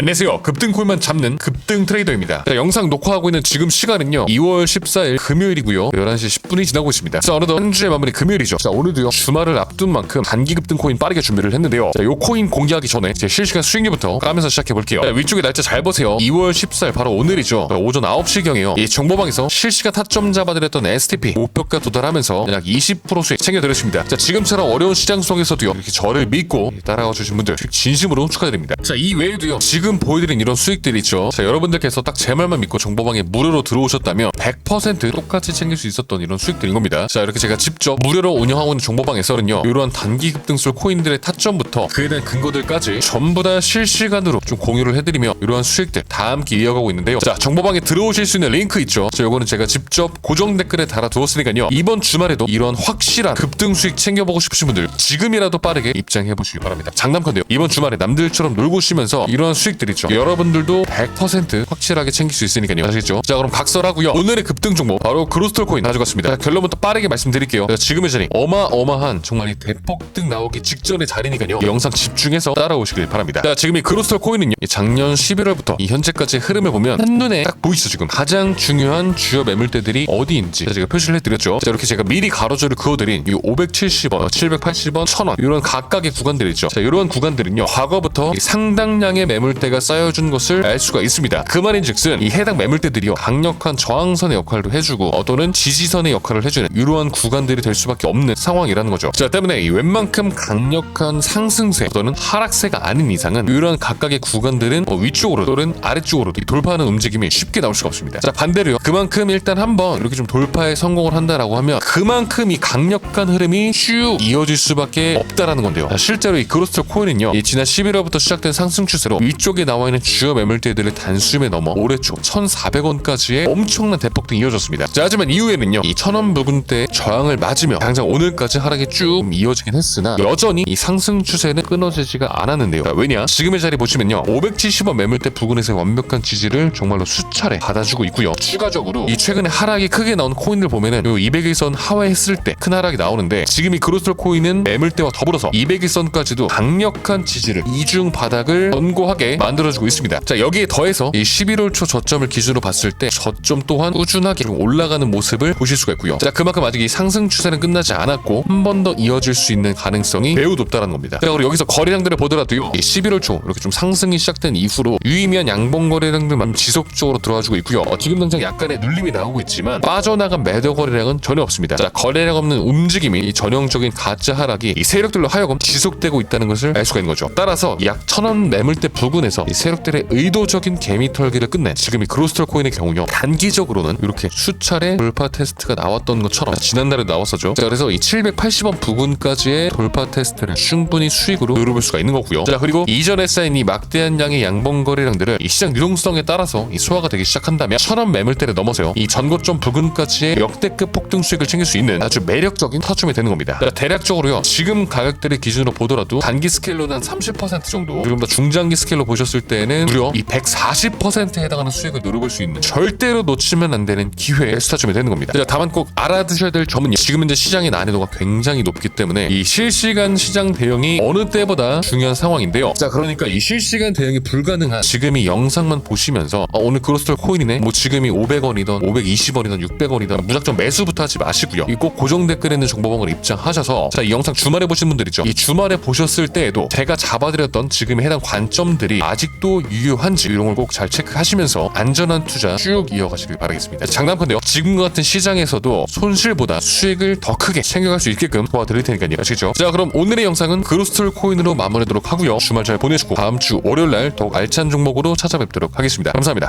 안녕하세요. 급등콜만 잡는 급등 트레이더입니다. 자, 영상 녹화하고 있는 지금 시간은요. 2월 14일 금요일이고요. 11시 10분이 지나고 있습니다. 자, 어느덧 한 주의 마무리 금요일이죠. 자, 오늘도요. 주말을 앞둔 만큼 단기 급등 코인 빠르게 준비를 했는데요. 자, 요 코인 공개하기 전에 제 실시간 수익률부터 까면서 시작해 볼게요. 자, 위쪽에 날짜 잘 보세요. 2월 14일 바로 오늘이죠. 자, 오전 9시경에요. 이 정보방에서 실시간 타점 잡아드렸던 STP 목표가 도달하면서 약 20% 수익 챙겨드렸습니다. 자, 지금처럼 어려운 시장 속에서도요. 이렇게 저를 믿고 따라가 주신 분들 진심으로 축하드립니다. 자, 이 외에도요. 지금 보여드린 이런 수익들이 있죠. 자, 여러분들께서 딱 제 말만 믿고 정보방에 무료로 들어오셨다면 100% 똑같이 챙길 수 있었던 이런 수익들인 겁니다. 자, 이렇게 제가 직접 무료로 운영하고 있는 정보방에서는요. 이러한 단기 급등술 코인들의 타점부터 그에 대한 근거들까지 전부 다 실시간으로 좀 공유를 해드리며 이러한 수익들 다 함께 이어가고 있는데요. 자, 정보방에 들어오실 수 있는 링크 있죠. 자, 요거는 제가 직접 고정 댓글에 달아두었으니까요. 이번 주말에도 이런 확실한 급등 수익 챙겨보고 싶으신 분들 지금이라도 빠르게 입장해 보시기 바랍니다. 장담컨대요. 이번 주말에 남들처럼 놀고 쉬면서 이러한 수익 들 있죠. 여러분들도 100% 확실하게 챙길 수 있으니까요. 아시겠죠? 자, 그럼 각설하고요. 오늘의 급등 종목 바로 그로스톨 코인 가져갔습니다. 자, 결론부터 빠르게 말씀드릴게요. 자, 지금의 자리 어마어마한 정말 이 대폭등 나오기 직전의 자리니까요. 이 영상 집중해서 따라오시길 바랍니다. 자, 지금 이 그로스톨 코인은요. 이 작년 11월부터 이 현재까지의 흐름을 보면 한눈에 딱 보이시죠 지금 가장 중요한 주요 매물대들이 어디인지 제가 표시를 해드렸죠. 자, 이렇게 제가 미리 가로줄을 그어드린 이 570원, 780원, 1000원 이런 각각의 구간들 있죠. 자, 이런 구간들은요. 과거부터 이 상당량의 매물대 가 쌓여준 것을 알 수가 있습니다. 그 말인즉슨 이 해당 매물대들이요. 강력한 저항선의 역할도 해주고 어 또는 지지선의 역할을 해주는 이러한 구간들이 될 수밖에 없는 상황이라는 거죠. 자, 때문에 이 웬만큼 강력한 상승세 또는 하락세가 아닌 이상은 이러한 각각의 구간들은 뭐 위쪽으로 또는 아래쪽으로 이 돌파하는 움직임이 쉽게 나올 수가 없습니다. 자, 반대로요. 그만큼 일단 한번 이렇게 좀 돌파에 성공을 한다라고 하면 그만큼 이 강력한 흐름이 쭉 이어질 수밖에 없다라는 건데요. 자, 실제로 이 그로스터 코인은요. 이 지난 11월부터 시작된 상승 추세로 위쪽에 나와 있는 주요 매물대들을 단숨에 넘어 올해 초 1,400원까지의 엄청난 대폭등 이어졌습니다. 자, 하지만 이후에는요. 이 1,000원 부근대 저항을 맞으며 당장 오늘까지 하락이 쭉 이어지긴 했으나 여전히 이 상승 추세는 끊어지지가 않았는데요. 자, 왜냐? 지금의 자리 보시면요. 570원 매물대 부근에서의 완벽한 지지를 정말로 수 차례 받아주고 있고요. 추가적으로 이 최근에 하락이 크게 나온 코인을 보면은 요 200일선 하회했을 때 큰 하락이 나오는데 지금 이 그로스톨 코인은 매물대와 더불어서 200일선까지도 강력한 지지를 이중 바닥을 견고하게 만들어주고 있습니다. 자 여기에 더해서 이 11월 초 저점을 기준으로 봤을 때 저점 또한 꾸준하게 좀 올라가는 모습을 보실 수가 있고요. 자 그만큼 아직 이 상승 추세는 끝나지 않았고 한 번 더 이어질 수 있는 가능성이 매우 높다는 겁니다. 자 그리고 여기서 거래량들을 보더라도요. 이 11월 초 이렇게 좀 상승이 시작된 이후로 유의미한 양봉 거래량들만 지속적으로 들어와주고 있고요. 어, 지금 당장 약간의 눌림이 나오고 있지만 빠져나간 매도 거래량은 전혀 없습니다. 자 거래량 없는 움직임이 이 전형적인 가짜 하락이 이 세력들로 하여금 지속되고 있다는 것을 알 수가 있는 거죠. 따라서 약 천원 매물대 부근에서 이 세력들의 의도적인 개미 털기를 끝낸 지금 이 그로스털 코인의 경우요. 단기적으로는 이렇게 수차례 돌파 테스트가 나왔던 것처럼 지난달에 나왔었죠. 자 그래서 이 780원 부근까지의 돌파 테스트를 충분히 수익으로 누려볼 수가 있는 거고요. 자 그리고 이전에 쌓인 이 막대한 양의 양봉 거래량들을 이 시장 유동성에 따라서 이 소화가 되기 시작한다면 천원 매물대를 넘어서요. 이 전고점 부근까지의 역대급 폭등 수익을 챙길 수 있는 아주 매력적인 타점이 되는 겁니다. 자, 대략적으로요. 지금 가격들의 기준으로 보더라도 단기 스케일로는 한30% 정도 그리고 뭐 중장기 스케일로 보셨을 때는 무려 이 140%에 해당하는 수익을 누려볼 수 있는 절대로 놓치면 안 되는 기회의 스타점이 되는 겁니다. 자, 다만 꼭 알아두셔야 될 점은요. 지금 현재 시장의 난이도가 굉장히 높기 때문에 이 실시간 시장 대응이 어느 때보다 중요한 상황인데요. 자, 그러니까 이 실시간 대응이 불가능한 지금 이 영상만 보시면서 어, 오늘 그 로스톨 코인이네. 뭐 지금이 500원이던 520원이던 600원이던 무작정 매수부터 하지 마시고요. 이 꼭 고정 댓글에 있는 정보방을 입장하셔서 자, 이 영상 주말에 보신 분들 있죠. 이 주말에 보셨을 때에도 제가 잡아드렸던 지금의 해당 관점들이 아직도 유효한지 이런 걸 꼭 잘 체크하시면서 안전한 투자 쭉 이어가시길 바라겠습니다. 장담컨대요. 지금과 같은 시장에서도 손실보다 수익을 더 크게 챙겨갈 수 있게끔 도와드릴 테니까요. 아시겠죠? 자, 그럼 오늘의 영상은 그로스톨 코인으로 마무리하도록 하고요. 주말 잘 보내시고 다음 주 월요일 날 더욱 알찬 종목으로 찾아뵙도록 하겠습니다. 감사합니다.